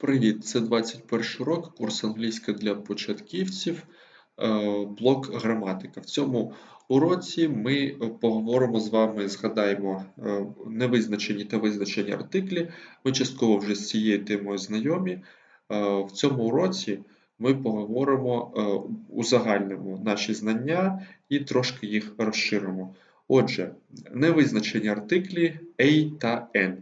Привіт, це 21 урок, курс англійська для початківців, е, блок граматика. В цьому уроці ми поговоримо з вами, згадаємо е, невизначені та визначені артиклі. Ми частково вже з цією темою знайомі. Е, В цьому уроці ми поговоримо, узагальнимо наші знання і трошки їх розширимо. Отже, невизначені артиклі A та N.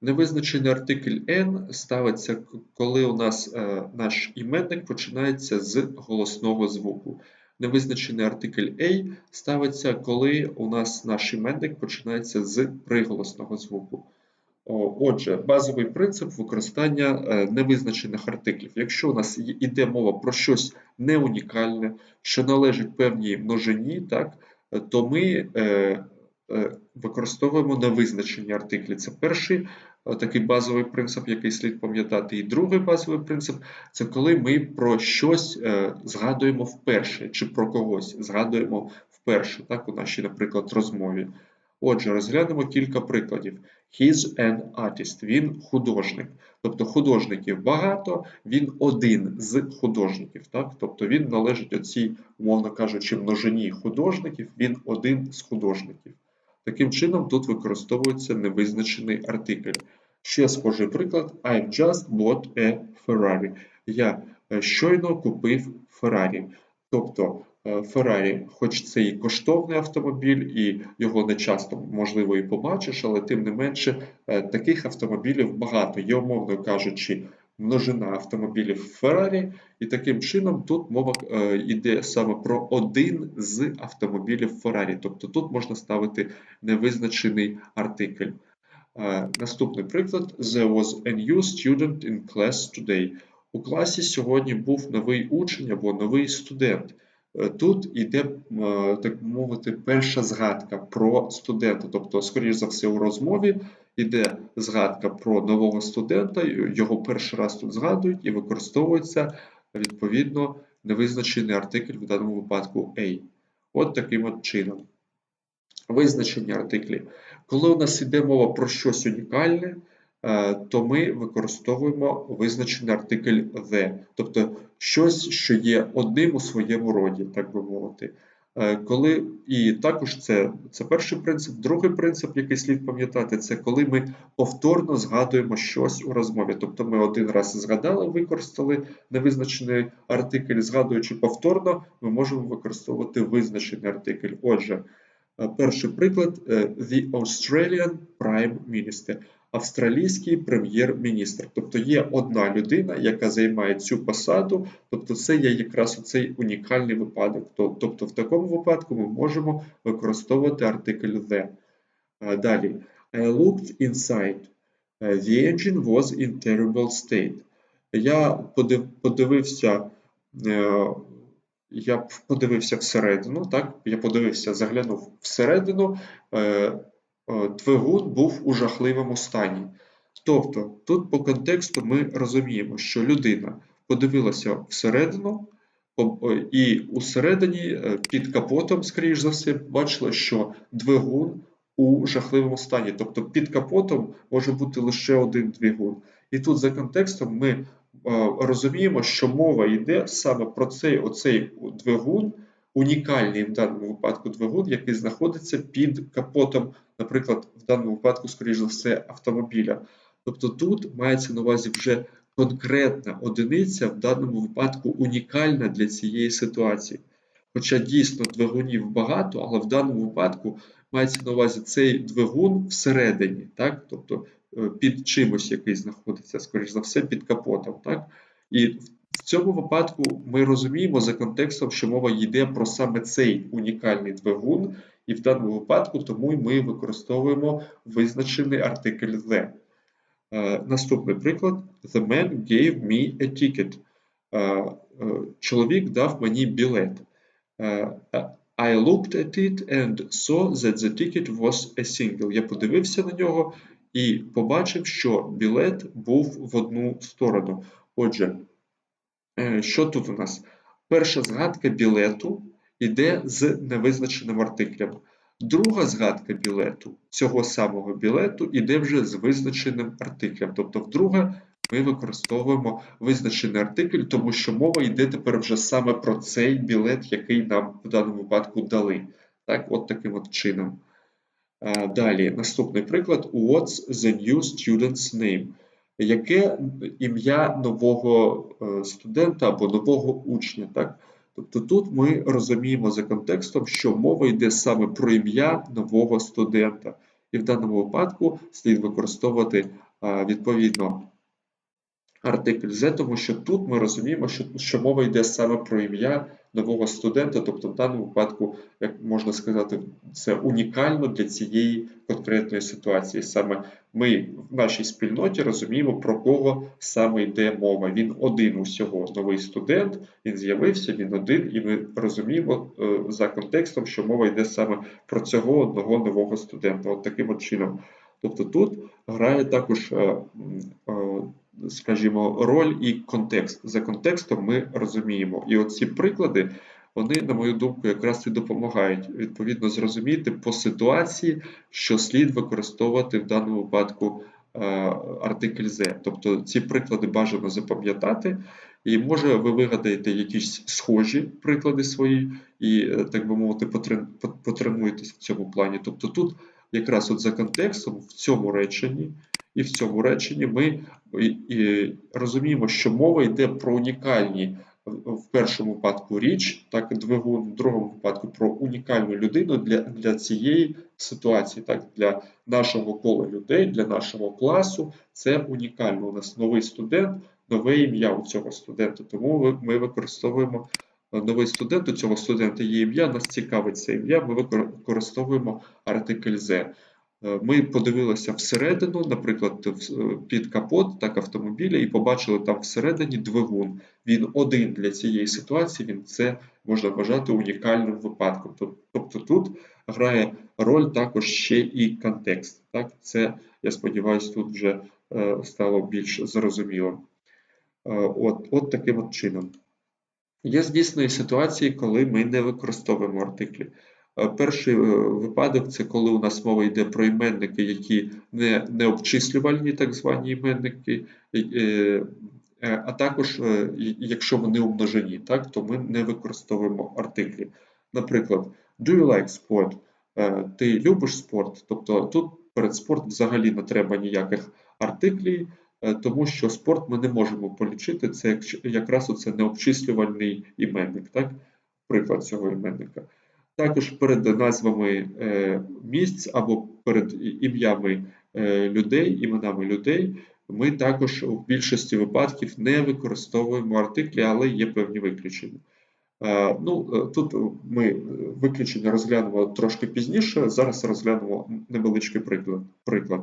Невизначений артикль N ставиться, коли у нас е, наш іменник починається з голосного звуку. Невизначений артикль A ставиться, коли у нас наш іменник починається з приголосного звуку. Отже, базовий принцип використання е, невизначених артиклів. Якщо у нас йде мова про щось не унікальне, що належить певній множині, так, е, то ми е, використовуємо невизначені артиклі. Це перший е, такий базовий принцип, який слід пам'ятати. І другий базовий принцип це коли ми про щось е, згадуємо вперше, чи про когось згадуємо вперше, так, у нашій, наприклад, розмові. Отже, розглянемо кілька прикладів. He's an artist. Він художник. Тобто художників багато, він один з художників. Так? Тобто він належить оцій, умовно кажучи, множині художників, він один з художників. Таким чином, тут використовується невизначений артикль. Ще схожий приклад: I've just bought a Ferrari. Я е, щойно купив Феррарі. Тобто е, Феррарі, хоч це і коштовний автомобіль, і його не часто можливо і побачиш, але тим не менше е, таких автомобілів багато. Є, умовно кажучи, множина автомобілів Феррарі, і таким чином тут мова е, йде саме про один з автомобілів Феррарі. Тобто тут можна ставити невизначений артикль. Е, Наступний приклад: There was a new student in class today. У класі сьогодні був новий учень або новий студент. Е, Тут йде, так мовити, перша згадка про студента. Тобто, скоріш за все, у розмові йде згадка про нового студента, його перший раз тут згадують і використовується відповідно невизначений артикль в даному випадку A. От таким от чином. Визначені артиклі. Коли у нас йде мова про щось унікальне, е, то ми використовуємо визначений артикль the, тобто щось, що є одним у своєму роді, так би мовити. Е, Коли, і також це, це перший принцип. Другий принцип, який слід пам'ятати, це коли ми повторно згадуємо щось у розмові. Тобто ми один раз згадали, використали невизначений артикль, згадуючи повторно, ми можемо використовувати визначений артикль. Отже, Е, Перший приклад е, The Australian Prime Minister. Австралійський прем'єр-міністр. Тобто є одна людина, яка займає цю посаду, тобто це є якраз оцей унікальний випадок. Тобто в такому випадку ми можемо використовувати артикль the. Е, Далі. I looked inside. Е, The engine was in terrible state. Я подивився е, я подивився всередину, так? Я подивився, заглянув всередину, е, е, двигун був у жахливому стані. Тобто, тут по контексту ми розуміємо, що людина подивилася всередину, і усередині е, під капотом, скоріш за все, бачила, що двигун у жахливому стані. Тобто під капотом може бути лише один двигун. І тут за контекстом ми е, розуміємо, що мова йде саме про цей оцей двигун, унікальний в даному випадку двигун, який знаходиться під капотом, наприклад, в даному випадку, скоріш за все, автомобіля. Тобто тут мається на увазі вже конкретна одиниця, в даному випадку унікальна для цієї ситуації. Хоча дійсно двигунів багато, але в даному випадку мається на увазі цей двигун всередині, так? тобто е, під чимось, який знаходиться, скоріш за все, під капотом. Так? І в цьому випадку ми розуміємо за контекстом, що мова йде про саме цей унікальний двигун, і в даному випадку тому ми використовуємо визначений артикль the. Е, Наступний приклад: The man gave me a ticket. Е, е, Чоловік дав мені білет. I looked at it and saw that the ticket was a single. Я подивився на нього і побачив, що білет був в одну сторону. Отже, що тут у нас? Перша згадка білету йде з невизначеним артиклем. Друга згадка білету, цього самого білету, іде вже з визначеним артиклем. Тобто, вдруге ми використовуємо визначений артикль, тому що мова йде тепер вже саме про цей білет, який нам в даному випадку дали. Так, от таким от чином. Далі, наступний приклад: What's the new student's name? Яке ім'я нового е, студента або нового учня? Так? Тобто тут ми розуміємо за контекстом, що мова йде саме про ім'я нового студента. І в даному випадку слід використовувати відповідно артикль Z, тому що тут ми розуміємо, що, що мова йде саме про ім'я нового студента, тобто в даному випадку, як можна сказати, це унікально для цієї конкретної ситуації. Саме ми в нашій спільноті розуміємо, про кого саме йде мова. Він один усього новий студент, він з'явився, він один, і ми розуміємо е, за контекстом, що мова йде саме про цього одного нового студента. От таким от чином. Тобто тут грає також, е, е, скажімо, роль і контекст. За контекстом ми розуміємо. І оці приклади, вони, на мою думку, якраз і допомагають відповідно зрозуміти по ситуації, що слід використовувати в даному випадку е, артикль Z. Тобто ці приклади бажано запам'ятати. І може ви вигадаєте якісь схожі приклади свої, і, так би мовити, потренуєтесь в цьому плані. Тобто тут якраз от за контекстом в цьому реченні, і в цьому реченні ми і, і розуміємо, що мова йде про унікальні в першому випадку річ, так двигун, в другому випадку про унікальну людину для для цієї ситуації, так для нашого кола людей, для нашого класу. Це унікально. У нас новий студент, нове ім'я у цього студента. Тому ми використовуємо новий студент, у цього студента є ім'я, нас цікавить це ім'я, ми використовуємо артикль Z. Е, ми подивилися всередину, наприклад, е, під капот так автомобіля, і побачили там всередині двигун. Він один для цієї ситуації, він це можна вважати унікальним випадком. Тобто тут грає роль також ще і контекст. Так? Це, я сподіваюся, тут вже е, стало більш зрозуміло. От, От таким от чином. Є звісно і ситуації, коли ми не використовуємо артиклі. Е, перший е, випадок це коли у нас мова йде про іменники, які не не обчислювальні, так звані іменники, е, а також, якщо вони умножені, так, то ми не використовуємо артиклі. Наприклад, do you like sport? Ти любиш спорт? Тобто тут перед спорт взагалі не треба ніяких артиклів, тому що спорт ми не можемо полічити, це якраз оце необчислювальний іменник, так? приклад цього іменника. Також перед назвами е, місць або перед ім'ями е, людей, іменами людей, ми також в більшості випадків не використовуємо артиклі, але є певні виключення. Ну, Тут ми виключення розглянемо трошки пізніше. Зараз розглянемо невеличкий приклад.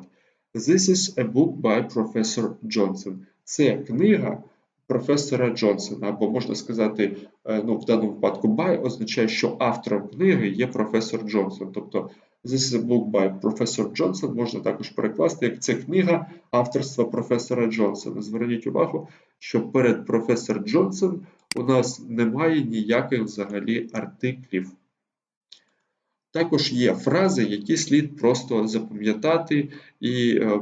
This is a book by Professor Johnson. Це книга професора Джонсона, або можна сказати, е, ну, в даному випадку by означає, що автором книги є професор Джонсон. Тобто This is a book by Professor Johnson можна також перекласти, як це книга авторства професора Джонсона. Зверніть увагу, що перед професор Джонсон у нас немає ніяких взагалі артиклів. Також є фрази, які слід просто запам'ятати, і е,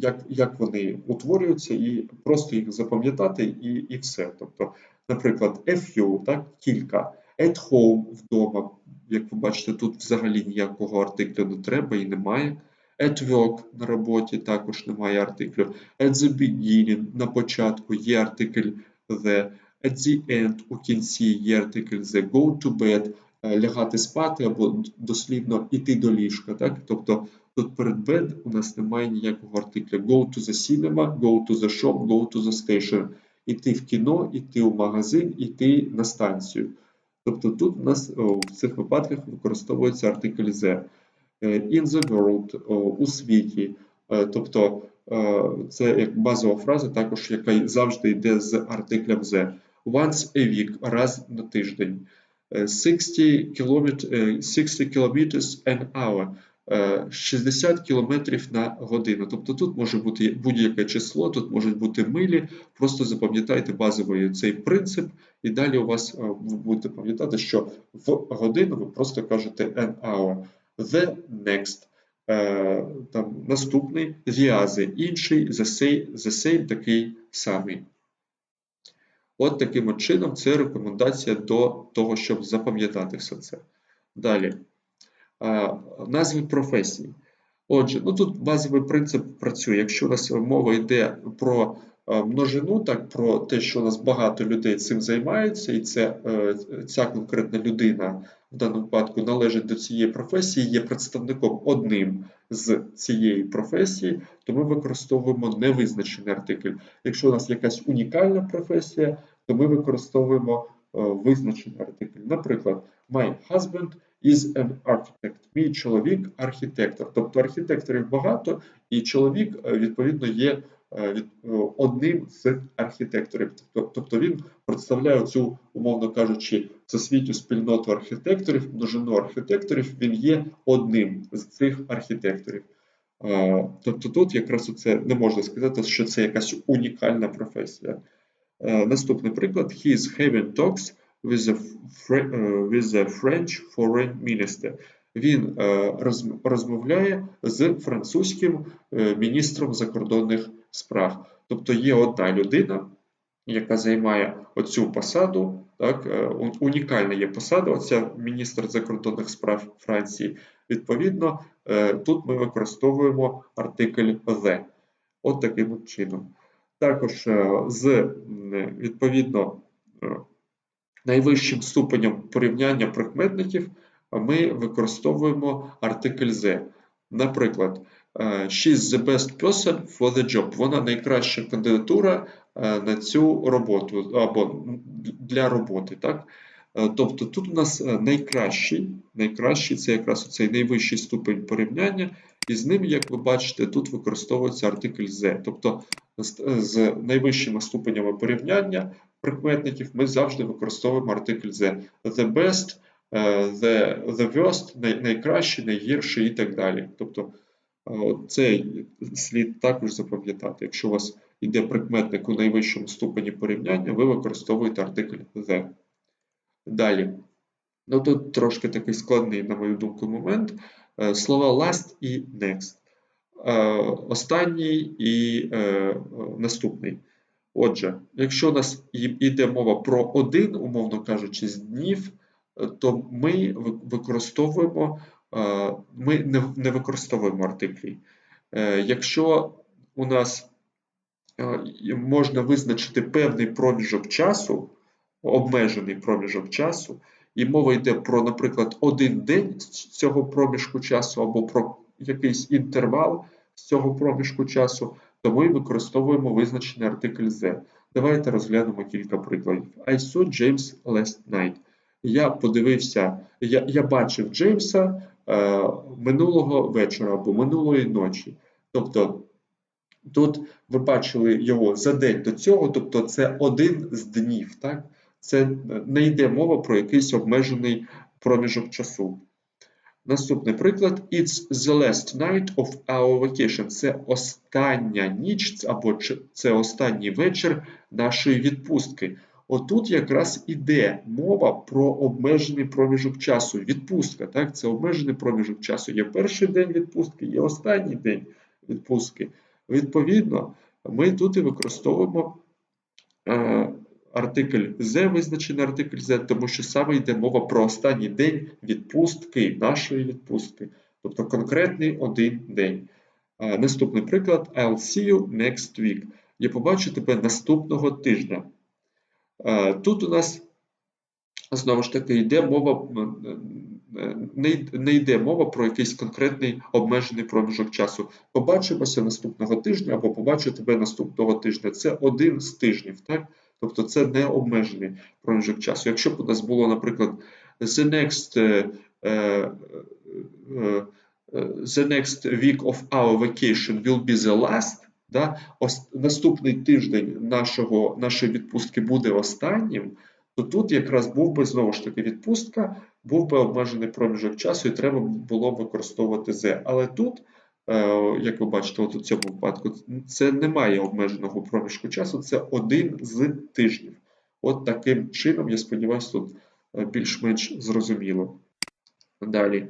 як як вони утворюються, і просто їх запам'ятати, і і все. Тобто, наприклад, a few, так, кілька, at home вдома. Як ви бачите, тут взагалі ніякого артиклю не треба і немає. At work на роботі також немає артиклю. At the beginning на початку є артикль the. At the end у кінці є артикль the. Go to bed. Е, лягати спати або дослівно йти до ліжка. Так? Тобто тут перед bed у нас немає ніякого артикля. Go to the cinema, go to the shop, go to the station. Іти в кіно, іти в магазин, іти на станцію. Тобто тут у нас о, в цих випадках використовується артикль the. Е, in the world, о, у світі. Е, тобто це як базова фраза, також яка завжди йде з артиклем the. Once a week, раз на тиждень. 60 км 60 kilometers an hour, 60 км на годину. Тобто тут може бути будь-яке число, тут можуть бути милі. Просто запам'ятайте базовий цей принцип, і далі у вас ви будете пам'ятати, що в годину ви просто кажете an hour. The next. е, там, наступний the other, інший the same, the same такий самий. От таким чином це рекомендація до того, щоб запам'ятати все це. Далі. Назви професій. Отже, ну тут базовий принцип працює. Якщо у нас мова йде про множину, так про те, що у нас багато людей цим займаються, і це, е, ця конкретна людина в даному випадку належить до цієї професії, є представником одним з цієї професії, то ми використовуємо невизначений артикль. Якщо у нас якась унікальна професія, то ми використовуємо е, визначений артикль. Наприклад, my husband is an architect. Мій чоловік архітектор. Тобто архітекторів багато, і чоловік, е, відповідно, є е, е, одним з архітекторів. Тобто, тобто він представляє цю, умовно кажучи, всесвітню спільноту архітекторів, множину архітекторів, він є одним з цих архітекторів. Е, Тобто тут якраз це не можна сказати, що це якась унікальна професія. Е, Наступний приклад: He is having talks with е, with the French foreign minister. Він е, розмовляє з французьким е, міністром закордонних справ. Тобто є одна людина, яка займає оцю посаду, так, е, унікальна є посада, оця міністр закордонних справ Франції. Відповідно, е, тут ми використовуємо артикль the. От таким чином. Також е, з відповідно найвищим ступенем порівняння прикметників ми використовуємо артикль the. Наприклад, she is the best person for the job. Вона найкраща кандидатура е, на цю роботу або для роботи. Так? Е, Тобто тут у нас е, найкращий, найкращий це якраз цей найвищий ступень порівняння, і з ним, як ви бачите, тут використовується артикль the. Тобто з, найвищими ступенями порівняння прикметників ми завжди використовуємо артикль the. The best, the, the worst, най, найкращий, найгірший і так далі. Тобто е, цей слід також запам'ятати. Якщо у вас йде прикметник у найвищому ступені порівняння, ви використовуєте артикль the. Далі. Ну тут трошки такий складний, на мою думку, момент. Е, Слова last і next. Е, Останній і е, наступний. Отже, якщо у нас йде мова про один, умовно кажучи, з днів, то ми використовуємо, ми не, використовуємо артиклі. Е, Якщо у нас е, можна визначити певний проміжок часу, обмежений проміжок часу, і мова йде про, наприклад, один день з цього проміжку часу або про якийсь інтервал з цього проміжку часу, то ми використовуємо визначений артикль the. Давайте розглянемо кілька прикладів. I saw James last night. Я подивився, я, я бачив Джеймса е, минулого вечора або минулої ночі. Тобто тут ви бачили його за день до цього, тобто це один з днів. Так? Це не йде мова про якийсь обмежений проміжок часу. Наступний приклад: It's the last night of our vacation. Це остання ніч або це останній вечір нашої відпустки. Отут якраз іде мова про обмежений проміжок часу. Відпустка, так? Це обмежений проміжок часу. Є перший день відпустки, є останній день відпустки. Відповідно, ми тут і використовуємо е, артикль the, визначений артикль the, тому що саме йде мова про останній день відпустки, нашої відпустки, тобто конкретний один день. Е, Наступний приклад: I'll see you next week. Я побачу тебе наступного тижня. Тут у нас знову ж таки йде мова, не йде мова про якийсь конкретний обмежений проміжок часу. Побачимося наступного тижня або побачу тебе наступного тижня. Це один з тижнів, так? Тобто це не обмежений проміжок часу. Якщо б у нас було, наприклад, the next, е, е, е, the next week of our vacation will be the last, да? ос- наступний тиждень нашого, нашої відпустки буде останнім, то тут якраз був би знову ж таки відпустка, був би обмежений проміжок часу, і треба було використовувати the. Але тут, е, як ви бачите, от у цьому випадку, це немає обмеженого проміжку часу, це один з тижнів. От таким чином, я сподіваюся, тут е, більш-менш зрозуміло. Далі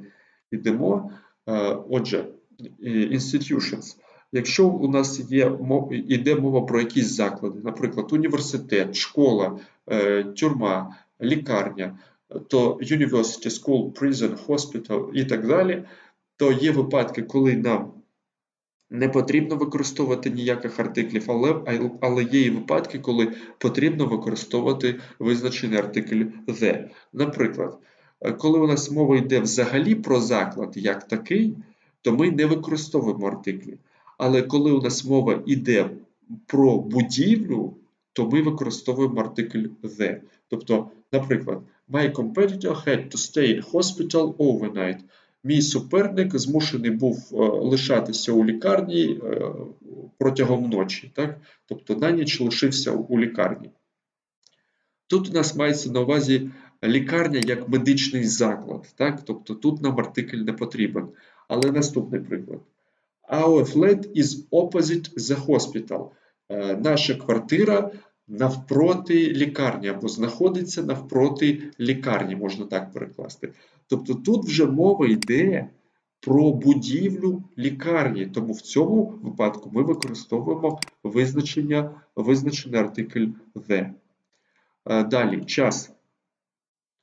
йдемо. Е, Отже, institutions. Якщо у нас є іде мова про якісь заклади, наприклад, університет, школа, е, тюрма, лікарня, то university, school, prison, hospital і так далі, то є випадки, коли нам не потрібно використовувати ніяких артиклів, але, але є і випадки, коли потрібно використовувати визначений артикль the. Наприклад, коли у нас мова йде взагалі про заклад як такий, то ми не використовуємо артиклі. Але коли у нас мова йде про будівлю, то ми використовуємо артикль the. Тобто, наприклад, my competitor had to stay in hospital overnight. Мій суперник змушений був е, лишатися у лікарні е, протягом ночі, так? тобто на ніч лишився у лікарні. Тут у нас мається на увазі лікарня як медичний заклад, так? тобто тут нам артикль не потрібен. Але наступний приклад. Our flat is opposite the hospital. Е, Наша квартира навпроти лікарні або знаходиться навпроти лікарні, можна так перекласти. Тобто тут вже мова йде про будівлю лікарні, тому в цьому випадку ми використовуємо визначення, визначений артикль the. Е, Далі час.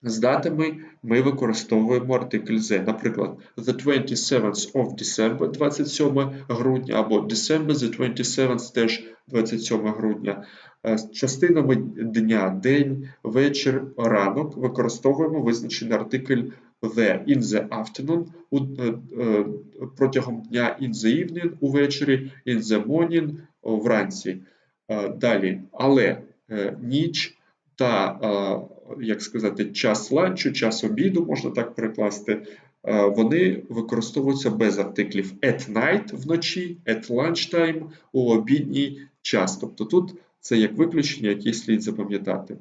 З датами ми використовуємо артикль the. Наприклад, the 27th of December, 27 грудня, або December the 27th, теж 27 грудня. Е, З частинами дня, день, вечір, ранок використовуємо визначений артикль the in the afternoon е, е, протягом дня in the evening увечері, in the morning вранці. Далі, але ніч та, як сказати, час ланчу, час обіду, можна так перекласти, е, вони використовуються без артиклів at night вночі, at lunchtime у обідній час. Тобто тут це як виключення, яке слід запам'ятати.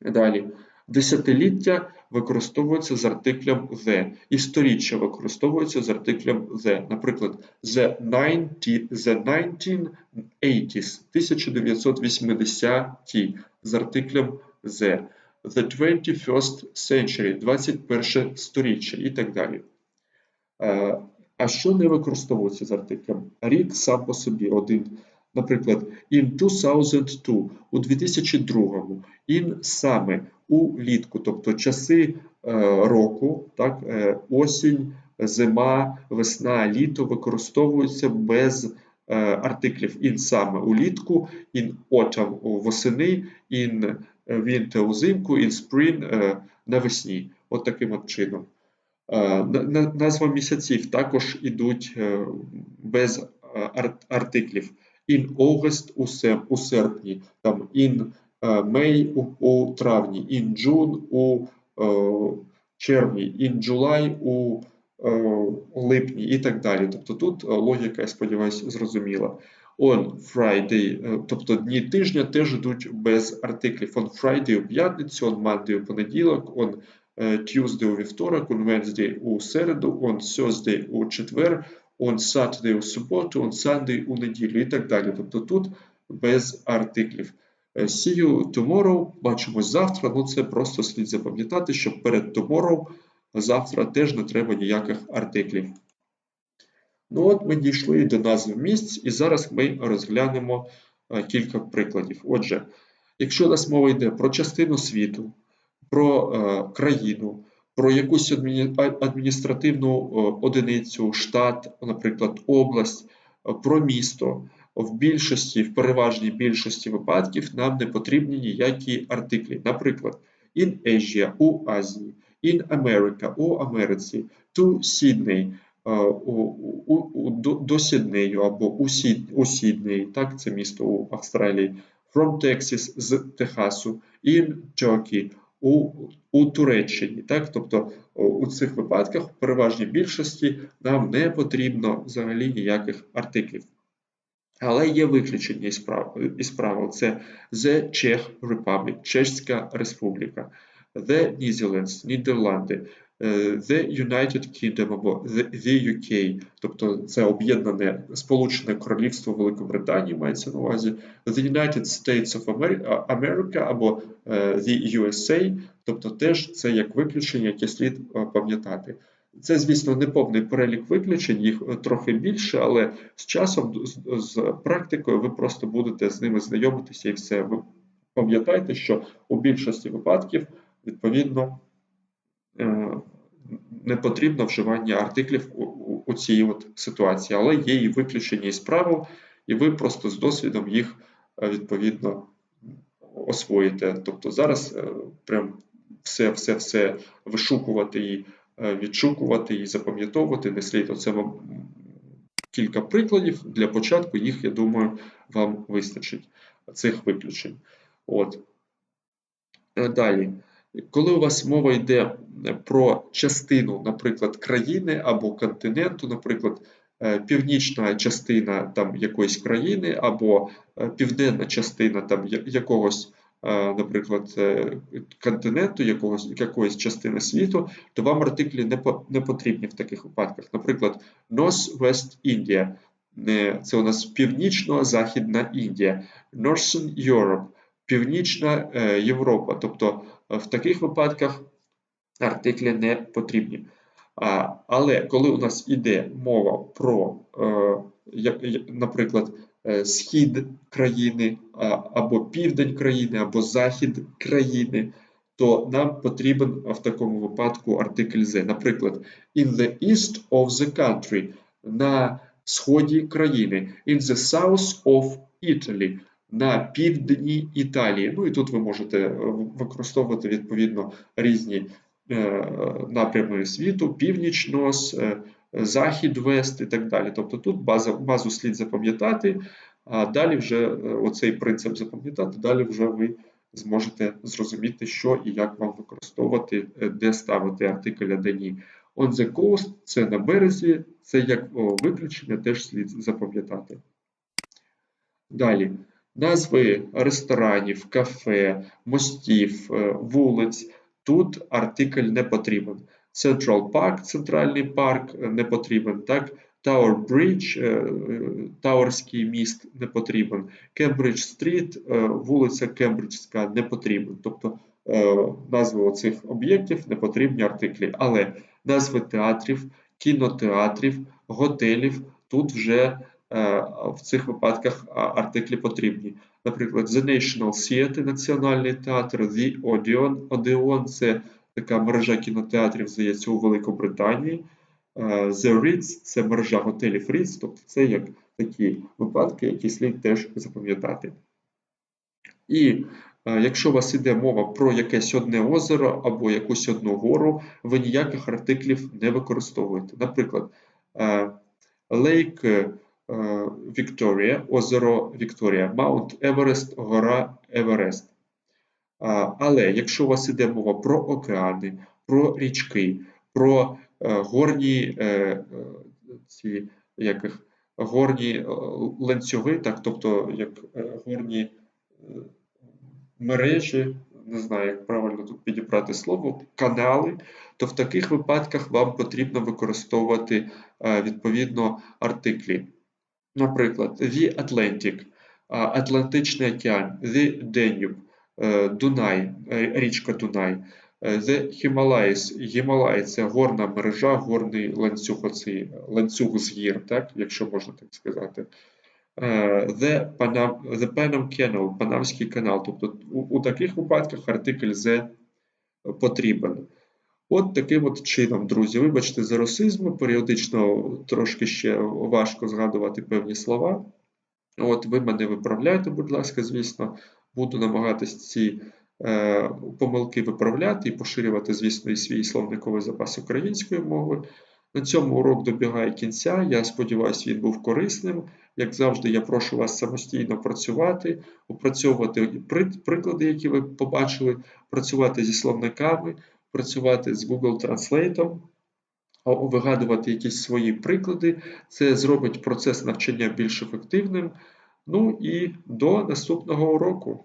Далі. Десятиліття використовується з артиклем the, і сторіччя використовується з артиклем the. Наприклад, the, 90, the 1980s, 1980 з артиклем the, the 21st century, 21 сторіччя і так далі. А що не використовується з артиклем? Рік сам по собі один. Наприклад, in 2002, у 2002, in саме улітку, тобто часи е, року, так, е, осінь, зима, весна, літо використовуються без е, артиклів in саме улітку, in autumn у восени, in winter узимку, in spring е, навесні. От таким от чином. Е, на- на- Назва місяців також ідуть е, без е, артиклів. In August у, серпні, там in е, May у, травні, in June у е, червні, in July у е, липні і так далі. Тобто тут е, логіка, я сподіваюся, зрозуміла. On Friday, е, тобто дні тижня теж йдуть без артиклів. On Friday у п'ятницю, on Monday у понеділок, on е, Tuesday у вівторок, on Wednesday у середу, on Thursday у четвер, on Saturday у суботу, on Sunday у неділю і так далі. Тобто тут без артиклів. Е, See you tomorrow, бачимось завтра. Ну це просто слід запам'ятати, що перед tomorrow завтра теж не треба ніяких артиклів. Ну от ми дійшли до назв місць, і зараз ми розглянемо е, кілька прикладів. Отже, якщо у нас мова йде про частину світу, про е, країну, про якусь адміністративну е, одиницю, штат, наприклад, область, про місто, в більшості, в переважній більшості випадків нам не потрібні ніякі артиклі. Наприклад, in Asia у Азії, in America у Америці, to Sydney у, у, у, до, до Сіднею або у, так, це місто у Австралії, from Texas з Техасу, in Turkey у, у Туреччині. Так? Тобто у цих випадках, в переважній більшості, нам не потрібно взагалі ніяких артиклів. Але є виключення із прав- із правил. Це The Czech Republic, Чеська Республіка, The Netherlands, Нідерланди, е, The United Kingdom або The, UK, тобто це об'єднане Сполучене Королівство Великобританії мається на увазі, The United States of America або е, The USA, тобто теж це як виключення, яке слід е, пам'ятати. Це, звісно, не повний перелік виключень, їх е, трохи більше, але з часом, з, практикою, ви просто будете з ними знайомитися і все. Ви пам'ятайте, що у більшості випадків, відповідно, е, не потрібно вживання артиклів у, цій от ситуації, але є і виключення із правил, і ви просто з досвідом їх е, відповідно освоїте. Тобто зараз е, прям все все все вишукувати і е, відшукувати і запам'ятовувати не слід. Оце вам кілька прикладів. Для початку їх, я думаю, вам вистачить цих виключень. От. Далі. Коли у вас мова йде про частину, наприклад, країни або континенту, наприклад, е, північна частина там якоїсь країни, або е, південна частина там якогось, е, наприклад, континенту, якогось, якоїсь частини світу, то вам артиклі не не потрібні в таких випадках. Наприклад, North-West India. Це у нас північно-західна Індія, Northern Europe, Північна Європа. Тобто в таких випадках артиклі не потрібні. Але коли у нас йде мова про, е, наприклад, е, схід країни, або південь країни, або захід країни, то нам потрібен в такому випадку артикль Z. Наприклад, in the east of the country, на сході країни, in the south of Italy, на півдні Італії. Ну і тут ви можете використовувати відповідно різні Е, напрями світу, північ нос, е, захід вест і так далі. Тобто тут базу, базу слід запам'ятати, а далі вже е, оцей принцип запам'ятати, далі вже ви зможете зрозуміти, що і як вам використовувати, де ставити артикль, а де ні. On the coast – це на березі, це як виключення, теж слід запам'ятати. Далі. Назви ресторанів, кафе, мостів, вулиць. Тут артикль не потрібен. Central Park, центральний парк е, не потрібен. так? Tower Bridge, е, е, Тауерський міст не потрібен. Кембридж Стріт, вулиця Кембриджська не потрібен. Тобто назви цих об'єктів не потрібні артиклі. Але назви театрів, кінотеатрів, готелів тут вже в цих випадках артиклі потрібні. Наприклад, The National Theatre, Національний театр, The Odeon. Odeon – це така мережа кінотеатрів, здається, у Великобританії. The Ritz – це мережа готелів Ritz, тобто це як такі випадки, які слід теж запам'ятати. І якщо у вас йде мова про якесь одне озеро або якусь одну гору, ви ніяких артиклів не використовуєте. Наприклад, Lake Е, Вікторія, озеро Вікторія, Маунт Еверест, гора Еверест. Але якщо у вас іде мова про океани, про річки, про е, горні е, ці, яких, горні ланцюги, так, тобто як горні мережі, не знаю, як правильно тут підібрати слово, канали, то в таких випадках вам потрібно використовувати відповідно артиклі. Наприклад, The Atlantic, Атлантичний океан, The Danube, е, Дунай, е, річка Дунай, е, The Himalayas, Гімалай це горна мережа, горний ланцюг, оцей ланцюг з гір, так, якщо можна так сказати. The Panam, the Panam Canal, Панамський канал. Тобто у, у таких випадках артикль The потрібен. От таким от чином, друзі, вибачте за росизм, періодично трошки ще важко згадувати певні слова. От Ви мене виправляйте, будь ласка, звісно, буду намагатись ці е, помилки виправляти і поширювати, звісно, і свій словниковий запас української мови. На цьому урок добігає кінця. Я сподіваюся, він був корисним. Як завжди, я прошу вас самостійно працювати, опрацьовувати приклади, які ви побачили, працювати зі словниками працювати з Google Translate, вигадувати якісь свої приклади. Це зробить процес навчання більш ефективним. Ну і до наступного уроку.